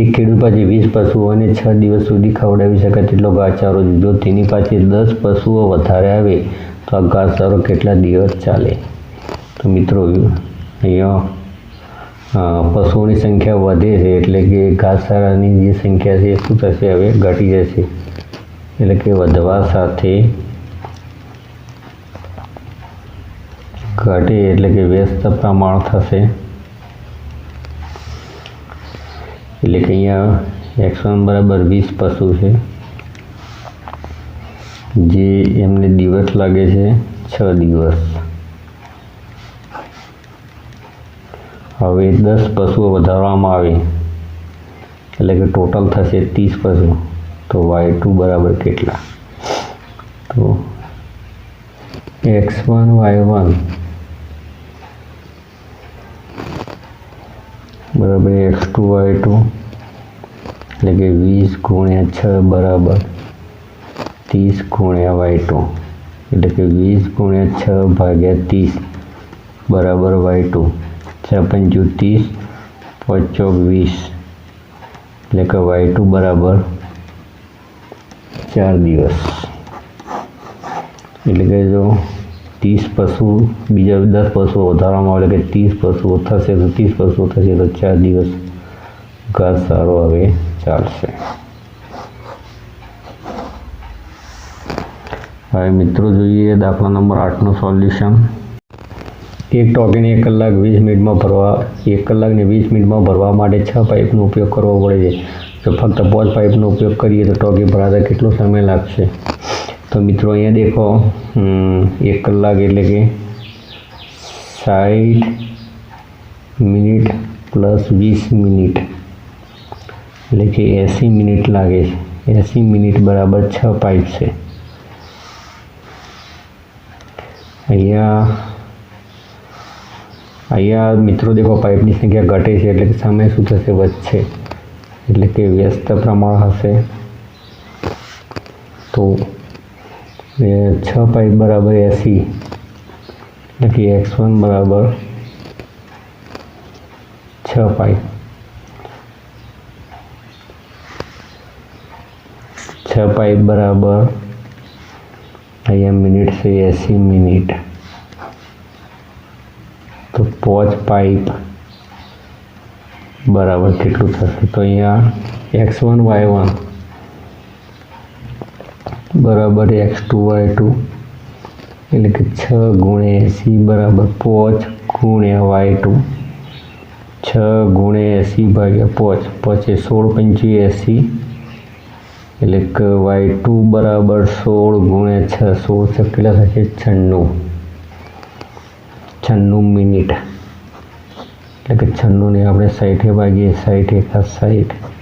એક ખેડૂત પાસે વીસ પશુઓને છ દિવસ સુધી ખવડાવી શકાય તેટલો ઘાસચારો જો તેની પાસે દસ પશુઓ વધારે આવે તો આ ઘાસચારો કેટલા દિવસ ચાલે? તો મિત્રો, અહીંયા પશુઓની સંખ્યા વધે છે એટલે કે ઘાસચારાની જે સંખ્યા છે શું થશે? હવે ઘટી જશે. એટલે કે વધવા સાથે ઘટે એટલે કે વ્યસ્ત પ્રમાણ થશે. એટલે કે અહીંયા એક્સ વન બરાબર વીસ પશુ છે. જે એમને દિવસ લાગે છે છ દિવસ. હવે દસ પશુઓ વધારવામાં આવે. એટલે કે ટોટલ થશે ત્રીસ પશુ. તો વાય ટુ બરાબર કેટલા? તો એક્સ વન, વાય વન બરાબર એક્સ ટુ વાય ટુ એટલે કે વીસ ગુણ્યા છ બરાબર ત્રીસ ગુણ્યા વાય ટુ એટલે કે વીસ ગુણ્યા છ ભાગ્યા ત્રીસ બરાબર વાય ટુ છ પંચુ ત્રીસ પચોક વીસ એટલે કે વાય ટુ બરાબર ચાર દિવસ એટલે કે જો ત્રીસ પશુ બીજા દસ પશુઓ વધારવામાં આવે કે ત્રીસ પશુઓ થશે તો ત્રીસ પશુઓ થશે તો ચાર દિવસ ઘાસ સારો હવે ચાલશે હવે મિત્રો જોઈએ દાખલા નંબર આઠનું સોલ્યુશન એક ટોકીને એક કલાક વીસ મિનિટમાં ભરવા એક કલાકને વીસ મિનિટમાં ભરવા માટે છ પાઇપનો ઉપયોગ કરવો પડે છે જો ફક્ત પાંચ પાઇપનો ઉપયોગ કરીએ તો ટોકી ભરાતા કેટલો સમય લાગશે તો મિત્રો અહીંયા દેખો હમ, એક કલાક એટલે કે સાઠ મિનિટ પ્લસ વીસ મિનિટ. એટલે કે એંસી મિનિટ લાગે છે. એંસી મિનિટ બરાબર છ પાઇપ છે. અહીંયા અહીંયા મિત્રો દેખો પાઇપની સંખ્યા ઘટે છે એટલે કે સમય શું થશે? વધશે. એટલે કે વ્યસ્ત પ્રમાણ હશે. તો એ છ પાઇપ બરાબર એંસી એટલે કે એક્સ વન બરાબર છ પાઇપ છ પાઇપ બરાબર અહીંયા મિનિટ છે એંસી મિનિટ તો પાંચ પાઇપ બરાબર કેટલું થશે તો અહીંયા એક્સ વન વાય વન બરાબર એક્સ ટુ વાય ટુ એટલે કે છ ગુણે એંસી બરાબર પોચ ગુણ્યા વાય ટુ. છ ગુણે એંસી ભાગ્યા પોચ પછી સોળ પંચી એંસી. એટલે કે વાય ટુ બરાબર સોળ ગુણ્યા છ, સોળ છ કેટલા થશે? છન્નું. છન્નું મિનિટ. એટલે કે છન્નુંને આપણે સાઠે ભાગીએ સાઠ એકા સાઠ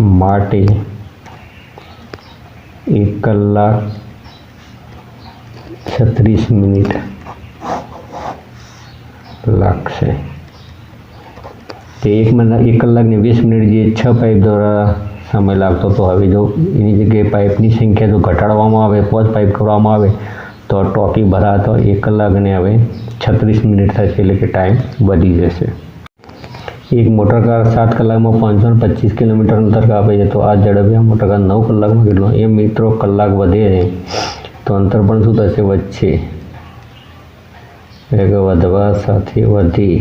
માટે એક કલાક છત્રીસ મિનિટ લાગશે તે એક મહિના એક કલાકને વીસ મિનિટ જે છ પાઇપ દ્વારા સમય લાગતો તો હવે જો એની જગ્યાએ પાઇપની સંખ્યા જો ઘટાડવામાં આવે પાંચ પાઇપ કરવામાં આવે તો ટોકી ભરાતો એક કલાકને હવે છત્રીસ મિનિટ થશે એટલે કે ટાઈમ વધી જશે એક મોટર કાર સાત કલાકમાં પાંચસો પચીસ કિલોમીટર અંતર કાપે છે. તો આ ઝડપે આ મોટર કાર નવ કલાકમાં કેટલો? એ મિત્રો કલાક વધે છે. તો અંતર પણ શું થશે? વચ્ચે એટલે કે વધવા સાથે વધી.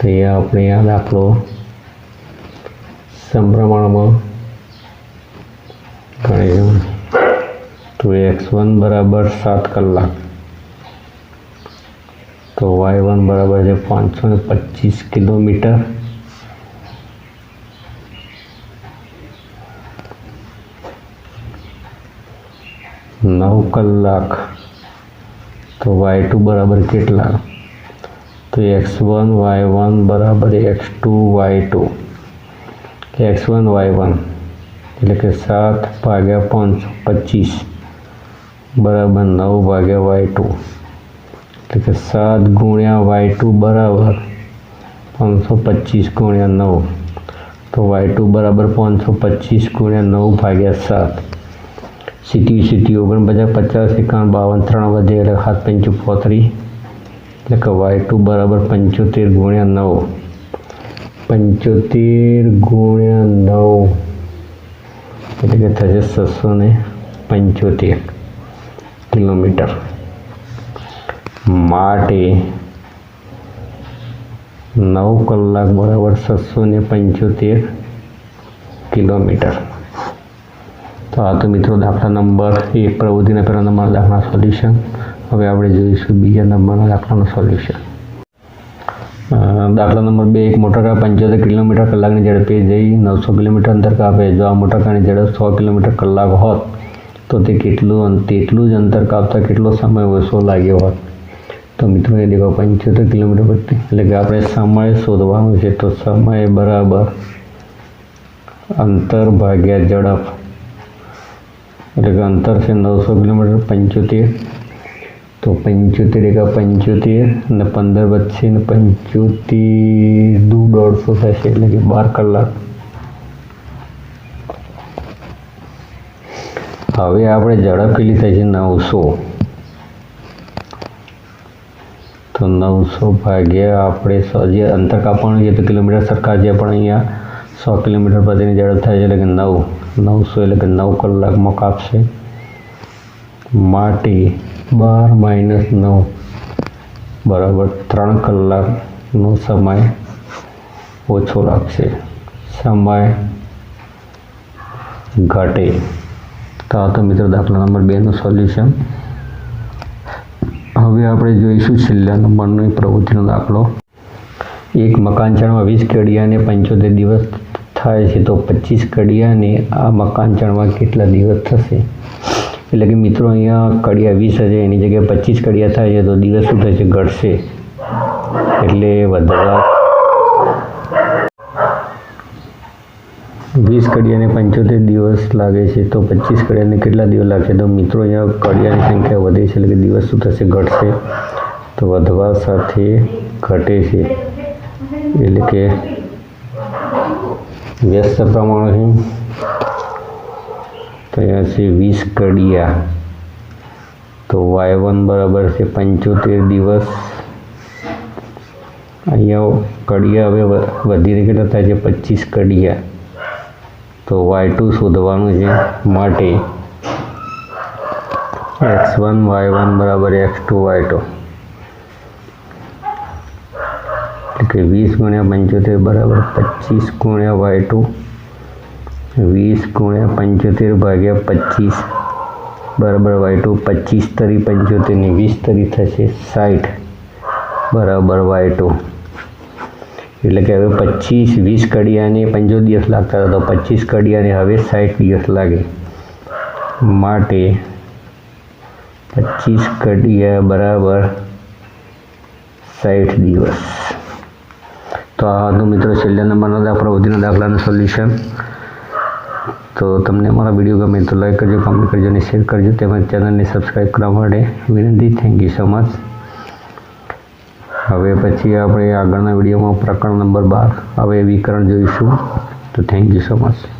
તો એ આપણે આ દાખલો સમપ્રમાણમાં ગણીશું તો એક્સ વન બરાબર સાત કલાક. તો વાય વન બરાબર છે પાંચસો ને પચીસ કિલોમીટર નવ કલાક તો વાય ટુ બરાબર કેટલા તો એક્સ વન વાય વન બરાબર x two y two x one y one એટલે કે સાત ભાગ્યા પાંચસો પચીસ બરાબર નવ ભાગ્યા વાય ટુ એટલે કે સાત ગુણ્યા વાય ટુ બરાબર પાંચસો પચીસ ગુણ્યા નવ તો વાય ટુ બરાબર પાંચસો પચીસ ગુણ્યા નવ ભાગ્યા સાત સીટી સીટી ઓગણપચાસ પચાસ એકાવન બાવન ત્રણ વધે એટલે સાત પંચું પોત્રીસ એટલે કે વાય ટુ બરાબર પંચોતેર ગુણ્યા નવ પંચોતેર ગુણ્યા નવ એટલે કે થશે છસો ને પંચોતેર કિલોમીટર માટે નવ કલાક બરાબર છસો ને પંચોતેર કિલોમીટર. તો આ તો મિત્રો દાખલા નંબર એક પ્રવૃત્તિના પહેલા નંબરના દાખલા સોલ્યુશન હવે આપણે જોઈશું બીજા નંબરના દાખલાનું સોલ્યુશન દાખલા નંબર બે, એક મોટરકાર પંચોતેર કિલોમીટર કલાકની ઝડપે જઈ નવસો કિલોમીટર અંતર કાપે. જો આ મોટરકારની ઝડપ સો કિલોમીટર કલાક હોત, તો તે કેટલું તેટલું જ અંતર કાપતા કેટલો સમય ઓછો લાગ્યો હોત? તો મિત્રો એ દેખાવ પંચોતેર કિલોમીટર પ્રતિ એટલે કે આપણે સમય શોધવાનું છે તો સમય બરાબર અંતર ભાગ્યા ઝડપ. એટલે કે અંતર છે નવસો કિલોમીટર, પંચોતેર. તો પંચોતેર એકા પંચોતેર અને પંદર વચ્ચે ને પંચોતેર દુ દોઢસો થશે, એટલે કે બાર કલાક. હવે આપણે ઝડપ કેટલી થાય છે? નવસો. તો નવસો ભાગ્યા આપણે જે અંતર કાપવાનું છે તો કિલોમીટર સરખા છે, પણ અહીંયા સો કિલોમીટર પ્રતિની ઝડપ થાય છે એટલે કે નવ. નવસો એટલે કે નવ કલાકમાં કાપશે. માટે બાર માઇનસ નવ. બરાબર ત્રણ કલાકનો સમય ઓછો લાગશે. સમય ઘટે. તો આ તો મિત્રો દાખલા નંબર બેનું સોલ્યુશન. હવે આપણે જોઈશું છેલ્લા નંબરની પ્રવૃત્તિનો દાખલો. એક મકાન ચણવા વીસ કડિયાને પંચોતેર દિવસ થાય છે, તો પચીસ કડિયાને આ મકાન ચણવા કેટલા દિવસ થશે? એટલે કે મિત્રો, અહીંયા કડિયા વીસ હશે, એની જગ્યાએ પચીસ કડિયા થાય છે, તો દિવસ શું થશે? ઘટશે. એટલે વધવા વીસ કડિયાને પંચોતેર દિવસ લાગે છે, તો પચીસ કડિયાને કેટલા દિવસ લાગશે? તો મિત્રો, અહીંયા કડિયાની સંખ્યા વધે છે, એટલે કે દિવસ શું થશે? ઘટશે. તો વધવા સાથે ઘટે છે. એટલે કે વ્યસ્ત પ્રમાણ છે તો અહીંયા છે વીસ કડિયા. તો વાય વન બરાબર છે પંચોતેર દિવસ. અહીંયા કડિયા હવે વધીને કેટલા થાય છે? પચીસ કડિયા. તો વાય શોધવાનું છે માટે. એક્સ વન વાય વન બરાબર એક્સ ટુ વાય ટુ એટલે કે વીસ ગુણ્યા પંચોતેર બરાબર પચીસ ગુણ્યા વાય ટુ વીસ ગુણ્યા પંચોતેર ભાગ્યા પચીસ. બરાબર વાય ટુ પચીસ તરી પંચોતેરની વીસ તરી થશે સાઠ બરાબર વાય એટલે કે હવે પચીસ વીસ કડિયાને પંજો દિવસ લાગતા હતા, તો પચીસ કડિયાને હવે સાઠ દિવસ લાગે. માટે પચીસ કડિયા બરાબર સાઠ દિવસ. તો આ હતું મિત્રો છેલ્લા નંબરના દાખલા પ્રવૃત્તિના દાખલાનું સોલ્યુશન. તો તમને મારા વીડિયો ગમે તો લાઈક કરજો કમેન્ટ કરજો અને શેર કરજો. તેમજ ચેનલને સબસ્ક્રાઈબ કરવા માટે વિનંતી. થેન્ક યુ સો મચ હવે પછી આપણે આગળના વિડીયોમાં પ્રકરણ નંબર બાર, હવે વિકરણ જોઈશું. તો થેન્ક યુ સો મચ